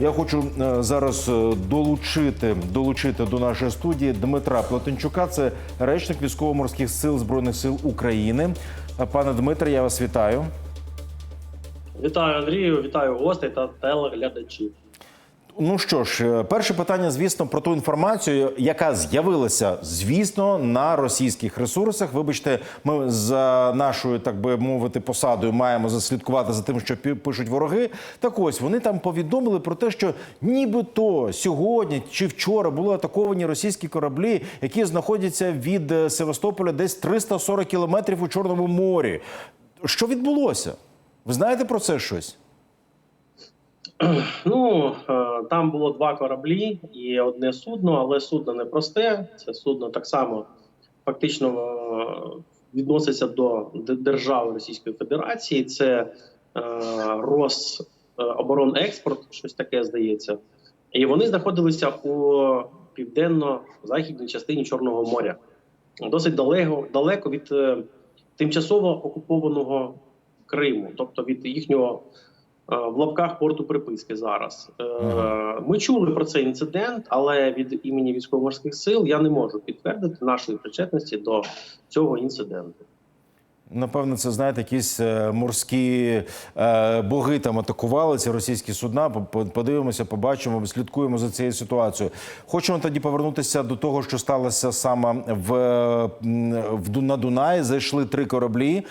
Я хочу е, зараз е, долучити, долучити до нашої студії Дмитра Платенчука. Це речник військово-морських сил збройних сил України. Е, Пане Дмитре, я вас вітаю. Вітаю Андрію, вітаю гостей та телеглядачів. Ну що ж, е, перше питання, звісно, про ту інформацію, яка з'явилася, звісно, на російських ресурсах. Вибачте, ми за нашою, так би мовити, посадою маємо заслідкувати за тим, що пишуть вороги. Так ось вони там повідомили про те, що нібито сьогодні чи вчора були атаковані російські кораблі, які знаходяться від е, Севастополя десь 340 кілометрів у Чорному морі. Що відбулося? Ви знаєте про це щось? Ну е, там було два кораблі і одне судно, але судно не просте. Це судно так само фактично е, відноситься до держави Російської Федерації. Це е, Рособоронекспорт, щось таке здається. І вони знаходилися у південно-західній частині Чорного моря, досить далеко, далеко від тимчасово окупованого Криму, тобто від їхнього в лапках порту приписки зараз. Е, Ага. Ми чули про цей інцидент, але від імені військово-морських сил я не можу підтвердити нашої причетності до цього інциденту. Напевно, це знаєте, якісь е, морські е, боги там атакували ці російські судна. По- по- Подивимося, побачимо, слідкуємо за цією ситуацією. Хочемо тоді повернутися до того, що сталося саме в, е, в на Дунаї. Зайшли три кораблі.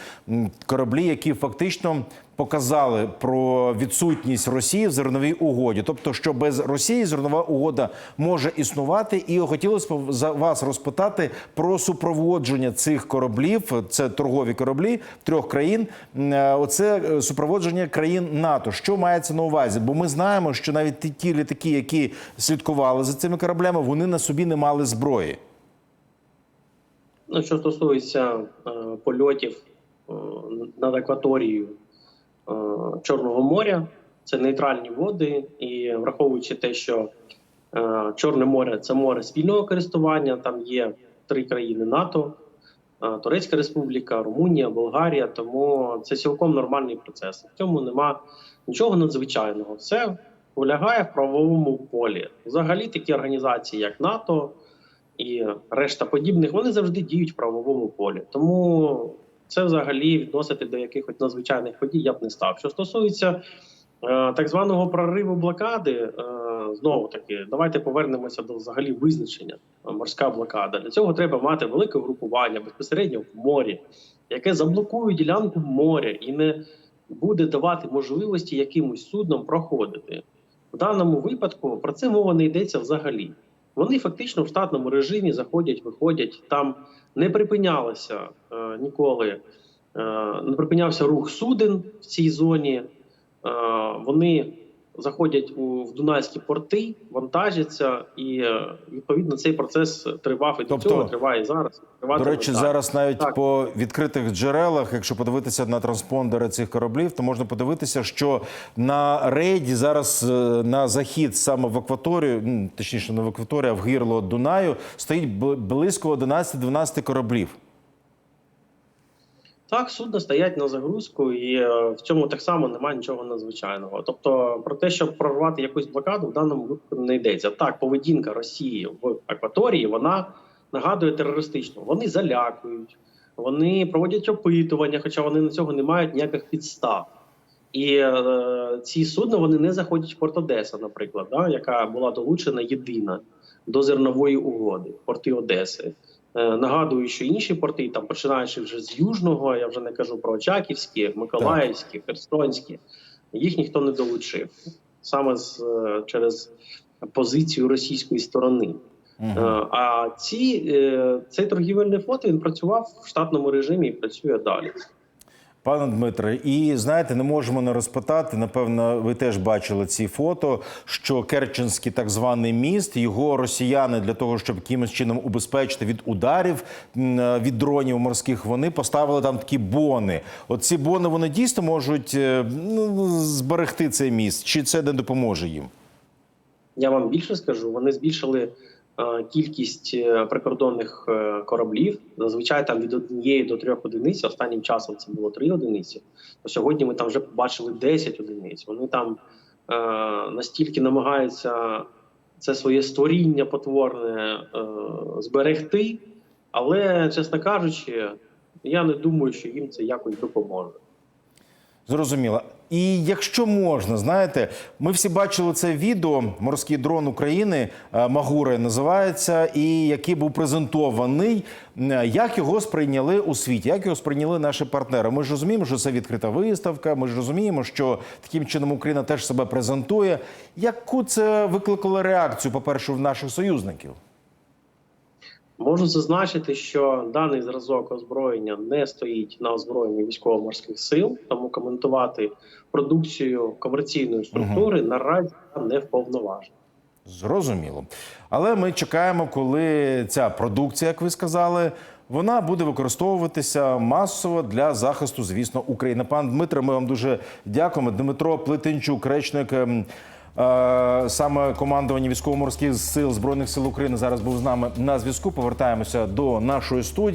Кораблі, які фактично показали про відсутність Росії в зерновій угоді, тобто, що без Росії зернова угода може існувати, і хотілося б за вас розпитати про супроводження цих кораблів. Це торгові кораблі трьох країн. Е, Оце е, супроводження країн НАТО. Що мається на увазі? Бо ми знаємо, що навіть ті- літаки, які слідкували за цими кораблями, вони на собі не мали зброї. Ну, що стосується е, польотів е, над акваторією Чорного моря, це нейтральні води, і враховуючи те, що е, Чорне море це море спільного користування, там є три країни НАТО, е, Турецька Республіка, Румунія, Болгарія. Тому це цілком нормальний процес. В цьому нема нічого надзвичайного. Все полягає в правовому полі. Взагалі такі організації, як НАТО і решта подібних, вони завжди діють в правовому полі. Тому це взагалі відносити до якихось надзвичайних подій я б не став. Що стосується е, так званого прориву блокади, е, знову таки, давайте повернемося до взагалі визначення е, морська блокада. Для цього треба мати велике групування безпосередньо в морі, яке заблокує ділянку моря і не буде давати можливості якимось судном проходити. В даному випадку про це мова не йдеться взагалі. Вони фактично в штатному режимі заходять, виходять. Там не припинялося е, ніколи, е, не припинявся рух суден в цій зоні. Е, вони заходять у в Дунайські порти, вантажаться, і е, відповідно цей процес тривав і до Тобто, цього триває і зараз. До речі, далі. зараз навіть Так. по відкритих джерелах, якщо подивитися на транспондери цих кораблів, то можна подивитися, що на рейді зараз е, на захід саме в акваторію, точніше не в акваторію, а в гирло Дунаю, стоїть близько 11-12 кораблів. Так, судна стоять на загрузку, і е, в цьому так само немає нічого надзвичайного. Тобто, про те, щоб прорвати якусь блокаду, в даному випадку не йдеться. Так, поведінка Росії в акваторії вона нагадує терористичну. Вони залякують, вони проводять опитування, хоча вони на цього не мають ніяких підстав. І е, ці судна вони не заходять в порт Одеса, наприклад, да, яка була долучена єдина до зернової угоди, порти Одеси. Е, Нагадую, що інші порти, там починаючи вже з Южного, я вже не кажу про Очаківські, Миколаївські, Херсонські, їх ніхто не долучив саме з, е, через позицію російської сторони. Е, А ці, цей торгівельний флот він працював в штатному режимі і працює далі. Пане Дмитре, і знаєте, не можемо не розпитати. Напевно, ви теж бачили ці фото. Що Керченський так званий міст, його росіяни для того, щоб якимось чином убезпечити від ударів від дронів морських, вони поставили там такі бони. От ці бони вони дійсно можуть е, ну, зберегти цей міст, чи це не допоможе їм? Я вам більше скажу, вони збільшили е, кількість е, прикордонних е, кораблів. Зазвичай там від однієї до трьох одиниць. Останнім часом це було три одиниці. То сьогодні ми там вже побачили 10 одиниць. Вони там настільки намагаються це своє створіння потворне е, зберегти, але, чесно кажучи, я не думаю, що їм це якось допоможе. Зрозуміло. І якщо можна, знаєте, ми всі бачили це відео морський дрон України е, Магури називається, і який був презентований. Е, Як його сприйняли у світі? Як його сприйняли наші партнери? Ми ж розуміємо, що це відкрита виставка. Ми ж розуміємо, що таким чином Україна теж себе презентує. Яку це викликало реакцію, по-перше, в наших союзників? Можу зазначити, що даний зразок озброєння не стоїть на озброєнні військово-морських сил, тому коментувати продукцію комерційної структури наразі я не вповноважений. Зрозуміло. Але ми чекаємо, коли ця продукція, як ви сказали, вона буде використовуватися масово для захисту, звісно, України. Пан Дмитро, ми вам дуже дякуємо. Дмитро Плетенчук, речник ем, саме командування військово-морських сил збройних сил України, зараз був з нами на зв'язку. Повертаємося до нашої студії.